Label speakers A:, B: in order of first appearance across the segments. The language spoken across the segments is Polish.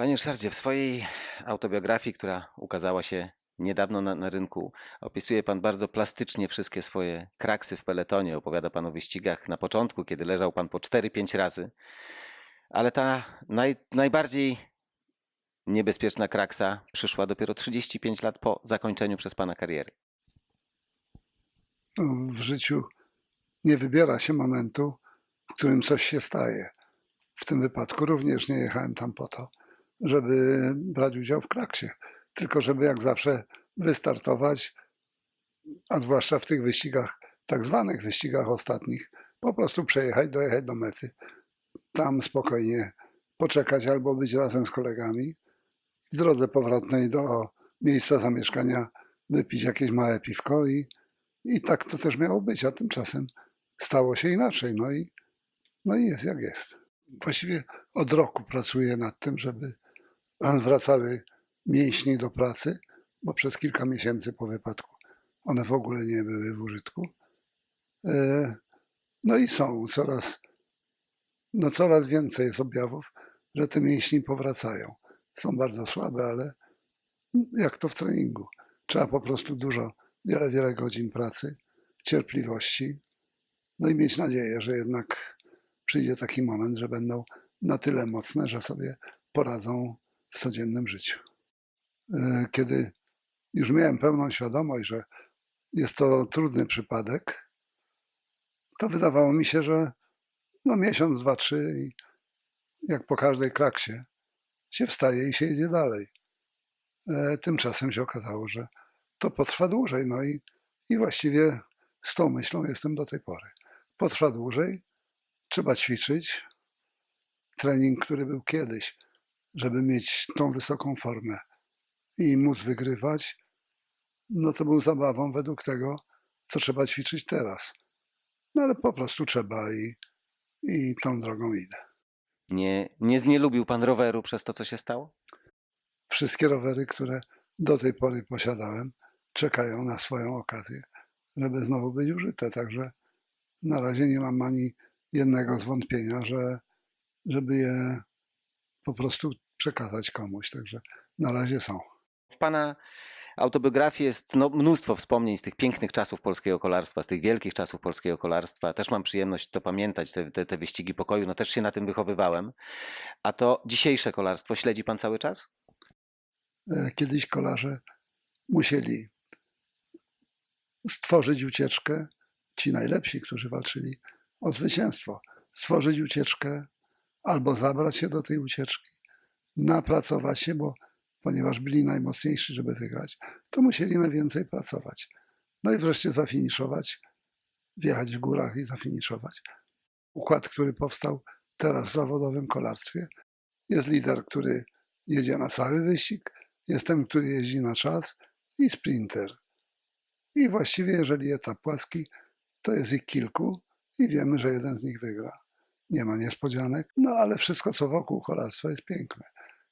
A: Panie Ryszardzie, w swojej autobiografii, która ukazała się niedawno na, na rynku, opisuje Pan bardzo plastycznie wszystkie swoje kraksy w peletonie. Opowiada Pan o wyścigach na początku, kiedy leżał Pan po 4-5 razy. Ale ta naj, najbardziej niebezpieczna kraksa przyszła dopiero 35 lat po zakończeniu przez Pana kariery.
B: No, w życiu nie wybiera się momentu, w którym coś się staje. W tym wypadku również nie jechałem tam po to, żeby brać udział w kraksie, tylko żeby jak zawsze wystartować, a zwłaszcza w tych wyścigach, tak zwanych wyścigach ostatnich, po prostu przejechać, dojechać do mety, tam spokojnie poczekać albo być razem z kolegami. W drodze powrotnej do miejsca zamieszkania wypić jakieś małe piwko i, i tak to też miało być, a tymczasem stało się inaczej. No i, no i jest jak jest. Właściwie od roku pracuję nad tym, żeby wracały mięśnie do pracy, bo przez kilka miesięcy po wypadku one w ogóle nie były w użytku. E, No i są coraz, no coraz więcej jest objawów, że te mięśnie powracają. Są bardzo słabe, ale jak to w treningu. Trzeba po prostu dużo, wiele, wiele godzin pracy, cierpliwości, no i mieć nadzieję, że jednak przyjdzie taki moment, że będą na tyle mocne, że sobie poradzą w codziennym życiu. E, Kiedy już miałem pełną świadomość, że jest to trudny przypadek, to wydawało mi się, że no miesiąc, dwa, trzy i jak po każdej kraksie się wstaje i się jedzie dalej. E, Tymczasem się okazało, że to potrwa dłużej. No i, i właściwie z tą myślą jestem do tej pory. Potrwa dłużej, trzeba ćwiczyć. Trening, który był kiedyś, żeby mieć tą wysoką formę i móc wygrywać, no to był zabawą według tego, co trzeba ćwiczyć teraz. No ale po prostu trzeba i, i tą drogą idę.
A: Nie, nie znielubił Pan roweru przez to, co się stało?
B: Wszystkie rowery, które do tej pory posiadałem, czekają na swoją okazję, żeby znowu być użyte. Także na razie nie mam ani jednego zwątpienia, że żeby je po prostu przekazać komuś. Także na razie są.
A: W Pana autobiografii jest no, mnóstwo wspomnień z tych pięknych czasów polskiego kolarstwa, z tych wielkich czasów polskiego kolarstwa. Też mam przyjemność to pamiętać, te, te, te wyścigi pokoju. No też się na tym wychowywałem. A to dzisiejsze kolarstwo śledzi Pan cały czas?
B: E, Kiedyś kolarze musieli stworzyć ucieczkę, ci najlepsi, którzy walczyli o zwycięstwo, stworzyć ucieczkę albo zabrać się do tej ucieczki, napracować się, bo ponieważ byli najmocniejsi, żeby wygrać, to musieli najwięcej pracować. No i wreszcie zafiniszować, wjechać w górach i zafiniszować. Układ, który powstał teraz w zawodowym kolarstwie, jest lider, który jedzie na cały wyścig, jest ten, który jeździ na czas i sprinter. I właściwie, jeżeli etap płaski, to jest ich kilku i wiemy, że jeden z nich wygra. Nie ma niespodzianek, no ale wszystko, co wokół kolarstwa jest piękne.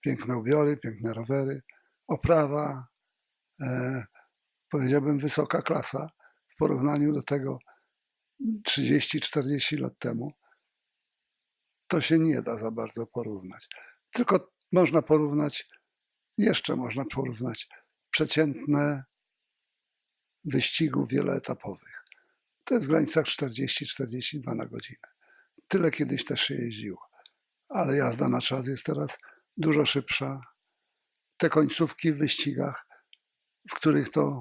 B: Piękne ubiory, piękne rowery, oprawa, e, powiedziałbym wysoka klasa w porównaniu do tego 30-40 lat temu. To się nie da za bardzo porównać. Tylko można porównać, jeszcze można porównać przeciętne wyścigów wieloetapowych. To jest w granicach 40-42 na godzinę. Tyle kiedyś też się jeździło. Ale jazda na czas jest teraz dużo szybsza. Te końcówki w wyścigach, w których to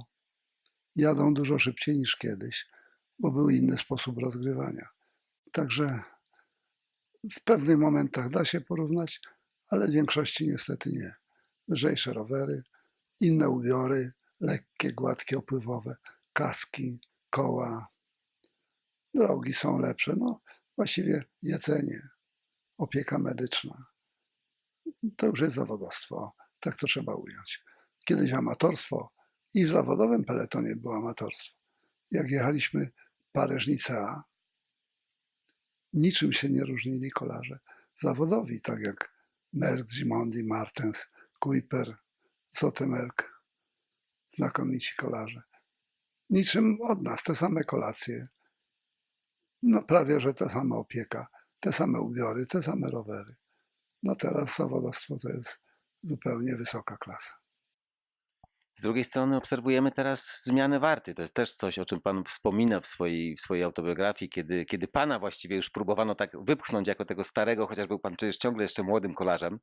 B: jadą dużo szybciej niż kiedyś, bo był inny sposób rozgrywania. Także w pewnych momentach da się porównać, ale w większości niestety nie. Lżejsze rowery, inne ubiory, lekkie, gładkie, opływowe, kaski, koła. Drogi są lepsze. No, właściwie jedzenie, opieka medyczna. To już jest zawodowstwo. Tak to trzeba ująć. Kiedyś amatorstwo i w zawodowym peletonie było amatorstwo. Jak jechaliśmy Paryż-Nicea, niczym się nie różnili kolarze zawodowi, tak jak Merck, Gimondi, Martens, Kuiper, Zotemerk, znakomici kolarze. Niczym od nas, te same kolacje, no prawie, że ta sama opieka, te same ubiory, te same rowery. No teraz zawodowstwo to jest zupełnie wysoka klasa.
A: Z drugiej strony obserwujemy teraz zmianę warty. To jest też coś, o czym pan wspomina w swojej, w swojej autobiografii, kiedy, kiedy pana właściwie już próbowano tak wypchnąć jako tego starego, chociaż był pan przecież ciągle jeszcze młodym kolarzem.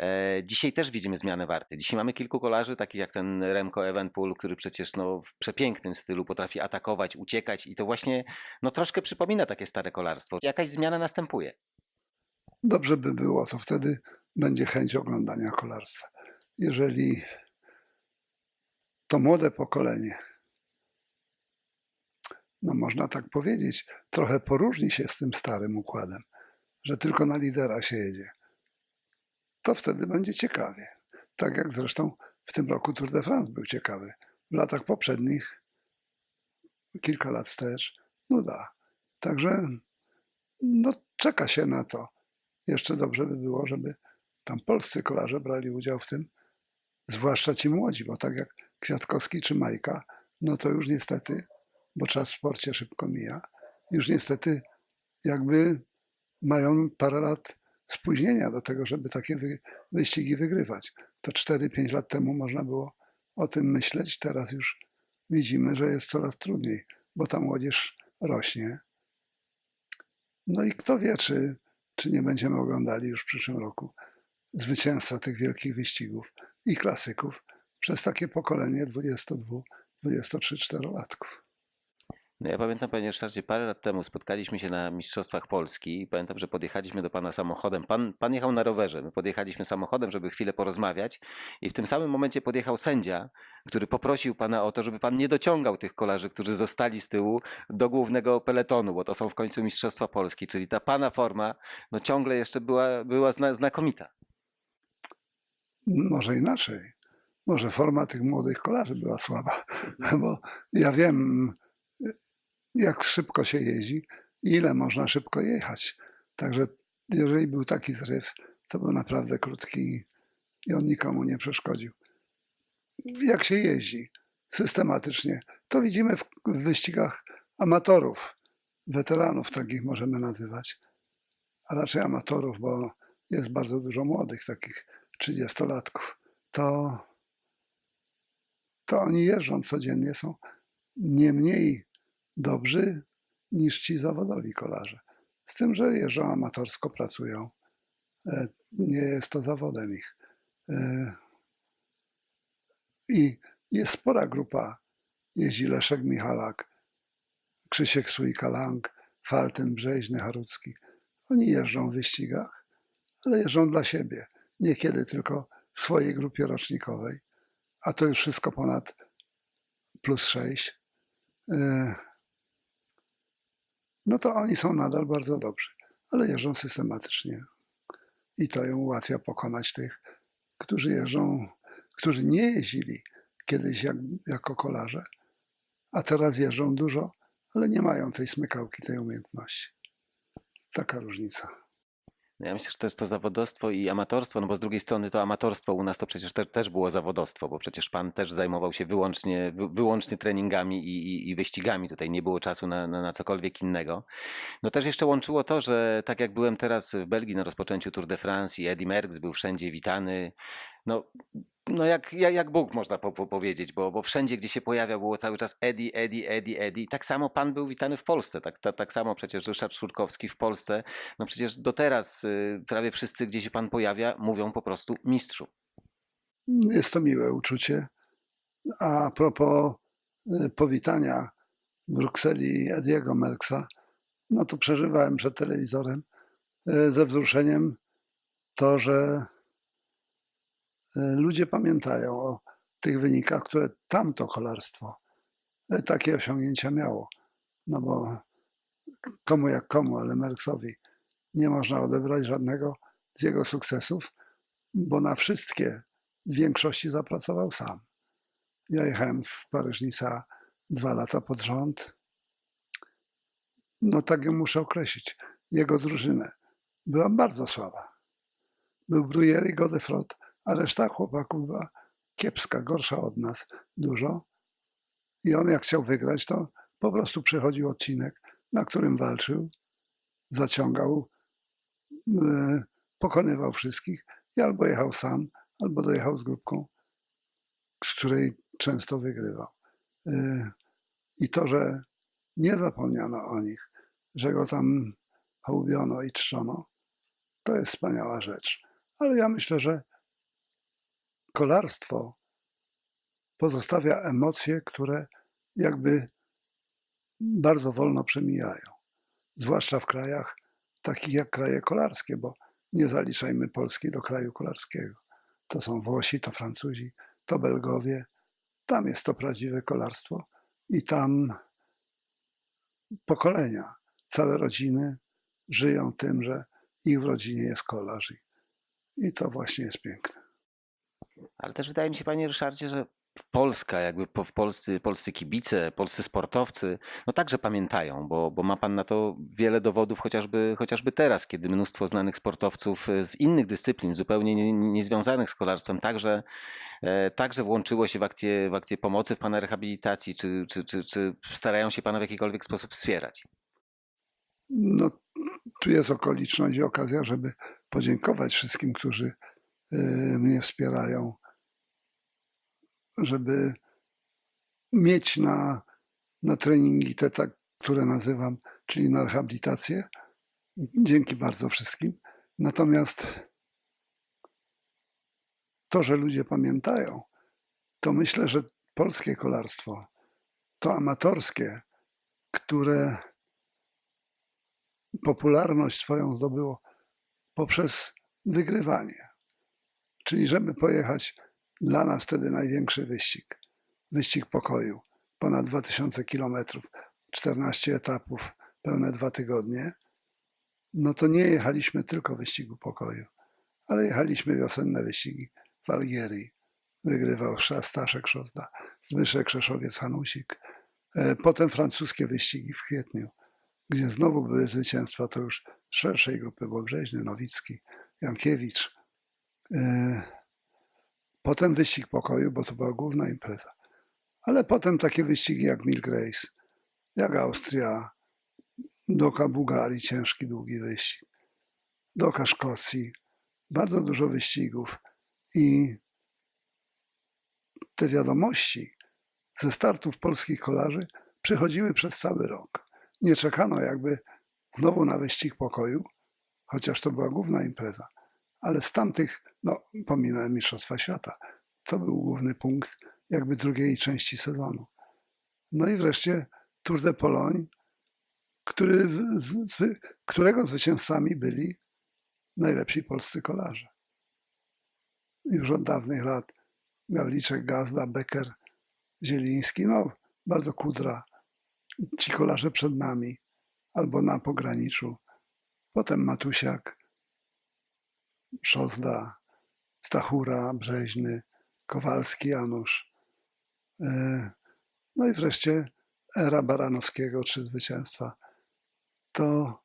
A: E, dzisiaj też widzimy zmianę warty. Dzisiaj mamy kilku kolarzy, takich jak ten Remco Evenpool, który przecież no, w przepięknym stylu potrafi atakować, uciekać i to właśnie no, troszkę przypomina takie stare kolarstwo. Jakaś zmiana następuje.
B: Dobrze by było, to wtedy będzie chęć oglądania kolarstwa. Jeżeli to młode pokolenie, no można tak powiedzieć, trochę poróżni się z tym starym układem, że tylko na lidera się jedzie, to wtedy będzie ciekawie. Tak jak zresztą w tym roku Tour de France był ciekawy. W latach poprzednich, kilka lat wstecz, nuda. Także no, czeka się na to. Jeszcze dobrze by było, żeby tam polscy kolarze brali udział w tym, zwłaszcza ci młodzi, bo tak jak Kwiatkowski czy Majka, no to już niestety, bo czas w sporcie szybko mija, już niestety jakby mają parę lat spóźnienia do tego, żeby takie wy, wyścigi wygrywać. To 4-5 lat temu można było o tym myśleć, teraz już widzimy, że jest coraz trudniej, bo ta młodzież rośnie. No i kto wie, czy, czy nie będziemy oglądali już w przyszłym roku zwycięstwa tych wielkich wyścigów i klasyków przez takie pokolenie 22-23-4 latków.
A: No ja pamiętam, panie Ryszardzie, parę lat temu spotkaliśmy się na Mistrzostwach Polski i pamiętam, że podjechaliśmy do pana samochodem. Pan, pan jechał na rowerze, my podjechaliśmy samochodem, żeby chwilę porozmawiać i w tym samym momencie podjechał sędzia, który poprosił pana o to, żeby pan nie dociągał tych kolarzy, którzy zostali z tyłu do głównego peletonu, bo to są w końcu Mistrzostwa Polski, czyli ta pana forma no ciągle jeszcze była, była zna, znakomita.
B: Może inaczej. Może forma tych młodych kolarzy była słaba, bo ja wiem, jak szybko się jeździ ile można szybko jechać. Także jeżeli był taki zryw, to był naprawdę krótki i on nikomu nie przeszkodził. Jak się jeździ systematycznie, to widzimy w, wyścigach amatorów, weteranów, takich możemy nazywać, a raczej amatorów, bo jest bardzo dużo młodych, takich 30-latków. To, to oni jeżdżą codziennie, są nie mniej dobrzy niż ci zawodowi kolarze. Z tym, że jeżdżą amatorsko, pracują. E, Nie jest to zawodem ich. E, I jest spora grupa. Jeździ Leszek Michalak, Krzysiek Sujka-Lang, Faltyn, Brzeźny, Harucki. Oni jeżdżą w wyścigach, ale jeżdżą dla siebie. Niekiedy tylko w swojej grupie rocznikowej, a to już wszystko ponad plus 6 no to oni są nadal bardzo dobrzy, ale jeżdżą systematycznie. I to im ułatwia pokonać tych, którzy jeżdżą, którzy nie jeździli kiedyś jak, jako kolarze, a teraz jeżdżą dużo, ale nie mają tej smykałki, tej umiejętności. Taka różnica.
A: Ja myślę, że to jest to zawodowstwo i amatorstwo, no bo z drugiej strony to amatorstwo u nas to przecież te, też było zawodowstwo, bo przecież pan też zajmował się wyłącznie, wy, wyłącznie treningami i, i, i wyścigami. Tutaj nie było czasu na, na, na cokolwiek innego. No też jeszcze łączyło to, że tak jak byłem teraz w Belgii na rozpoczęciu Tour de France i Eddy Merckx był wszędzie witany, no, no jak, jak, jak Bóg można po, po powiedzieć, bo, bo wszędzie, gdzie się pojawiał, było cały czas Eddie, Eddie, Eddie, Eddie. Tak samo pan był witany w Polsce, tak, tak, tak samo przecież Ryszard Szurkowski w Polsce. No przecież do teraz y, prawie wszyscy, gdzie się pan pojawia, mówią po prostu mistrzu.
B: Jest to miłe uczucie. A propos y, powitania w Brukseli Ediego Merksa, no to przeżywałem przed telewizorem y, ze wzruszeniem to, że ludzie pamiętają o tych wynikach, które tamto kolarstwo y, takie osiągnięcia miało. No bo komu jak komu, ale Merksowi nie można odebrać żadnego z jego sukcesów, bo na wszystkie w większości zapracował sam. Ja jechałem w Paryż-Nice dwa lata pod rząd. No tak ją muszę określić. Jego drużynę była bardzo słaba. Był Bruyère i Godefroot, a reszta chłopaków była kiepska, gorsza od nas dużo. I on jak chciał wygrać, to po prostu przychodził odcinek, na którym walczył, zaciągał, yy, pokonywał wszystkich i albo jechał sam, albo dojechał z grupką, z której często wygrywał. Y, I to, że nie zapomniano o nich, że go tam hołbiono i trzczono, to jest wspaniała rzecz. Ale ja myślę, że kolarstwo pozostawia emocje, które jakby bardzo wolno przemijają. Zwłaszcza w krajach takich jak kraje kolarskie, bo nie zaliczajmy Polski do kraju kolarskiego. To są Włosi, to Francuzi, to Belgowie. Tam jest to prawdziwe kolarstwo i tam pokolenia, całe rodziny żyją tym, że ich w rodzinie jest kolarz. I, to właśnie jest piękne.
A: Ale też wydaje mi się, panie Ryszardzie, że Polska, jakby po- w polscy, polscy kibice, polscy sportowcy, no także pamiętają, bo, bo ma pan na to wiele dowodów, chociażby, chociażby teraz, kiedy mnóstwo znanych sportowców z innych dyscyplin, zupełnie nie- niezwiązanych z kolarstwem, także, e, także włączyło się w akcję, w akcję pomocy w pana rehabilitacji, czy, czy, czy, czy starają się pana w jakikolwiek sposób wspierać.
B: No, tu jest okoliczność i okazja, żeby podziękować wszystkim, którzy mnie wspierają, żeby mieć na, na treningi te, tak, które nazywam, czyli na rehabilitację. Dzięki bardzo wszystkim. Natomiast to, że ludzie pamiętają, to myślę, że polskie kolarstwo, to amatorskie, które popularność swoją zdobyło poprzez wygrywanie. Czyli żeby pojechać dla nas wtedy największy wyścig. Wyścig pokoju. Ponad 2000 kilometrów, 14 etapów, pełne dwa tygodnie. No to nie jechaliśmy tylko wyścigu pokoju, ale jechaliśmy wiosenne wyścigi w Algierii. Wygrywał Staszek Szozda, Zbyszek Krzeszowiec-Hanusik. E, Potem francuskie wyścigi w kwietniu gdzie znowu były zwycięstwa, to już szerszej grupy, bo Brzeźny, Nowicki, Jankiewicz. Yy, Potem wyścig pokoju, bo to była główna impreza. Ale potem takie wyścigi jak Mil Grace, jak Austria, Doka Bułgarii, ciężki, długi wyścig, Doka Szkocji, bardzo dużo wyścigów i te wiadomości ze startów polskich kolarzy przychodziły przez cały rok nie czekano jakby znowu na wyścig pokoju, chociaż to była główna impreza. Ale z tamtych, no pominąłem Mistrzostwa Świata, to był główny punkt jakby drugiej części sezonu. No i wreszcie Tour de Pologne, który, którego zwycięzcami byli najlepsi polscy kolarze. Już od dawnych lat Gawliczek, Gazda, Becker, Zieliński, no bardzo kudra, ci kolarze przed nami albo na pograniczu. Potem Matusiak, Szozda, Stachura, Brzeźny, Kowalski, Janusz. E, No i wreszcie era Baranowskiego, trzy zwycięstwa. To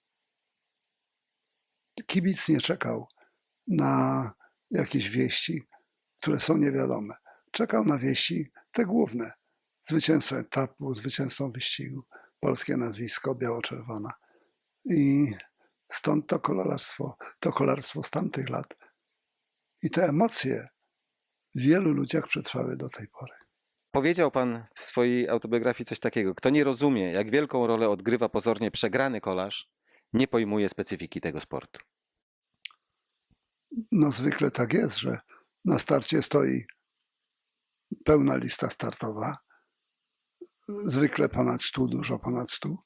B: kibic nie czekał na jakieś wieści, które są niewiadome. Czekał na wieści te główne zwycięzcą etapu, zwycięzcą wyścigu, polskie nazwisko, biało-czerwona. I stąd to kolarstwo, to kolarstwo z tamtych lat. I te emocje w wielu ludziach przetrwały do tej pory.
A: Powiedział pan w swojej autobiografii coś takiego. Kto nie rozumie, jak wielką rolę odgrywa pozornie przegrany kolarz, nie pojmuje specyfiki tego sportu.
B: No zwykle tak jest, że na starcie stoi pełna lista startowa, zwykle ponad 100, dużo ponad 100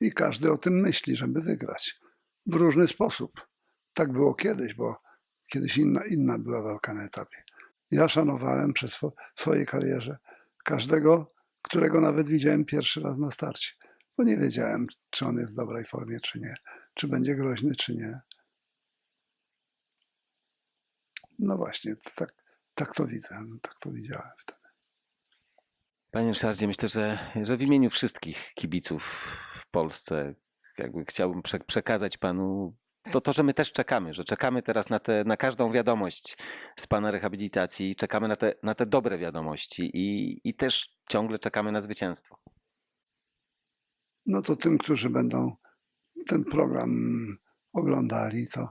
B: i każdy o tym myśli, żeby wygrać w różny sposób. Tak było kiedyś, bo kiedyś inna, inna była walka na etapie. Ja szanowałem przez swojej karierze każdego, którego nawet widziałem pierwszy raz na starcie, bo nie wiedziałem, czy on jest w dobrej formie, czy nie, czy będzie groźny, czy nie. No właśnie, tak, tak to widzę, tak to widziałem wtedy.
A: Panie Ryszardzie, myślę, że, że w imieniu wszystkich kibiców w Polsce jakby chciałbym prze- przekazać panu to, to, że my też czekamy, że czekamy teraz na, te, na każdą wiadomość z pana rehabilitacji, czekamy na te, na te dobre wiadomości i, i też ciągle czekamy na zwycięstwo.
B: No to tym, którzy będą ten program oglądali, to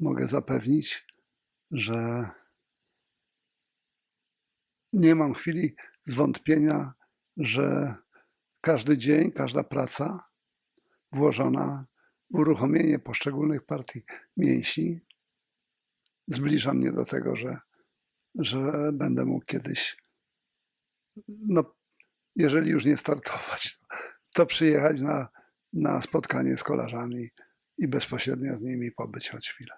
B: mogę zapewnić, że nie mam chwili zwątpienia, że każdy dzień, każda praca włożona uruchomienie poszczególnych partii mięśni zbliża mnie do tego, że, że będę mógł kiedyś, no, jeżeli już nie startować, to przyjechać na, na spotkanie z kolarzami i bezpośrednio z nimi pobyć choć chwilę.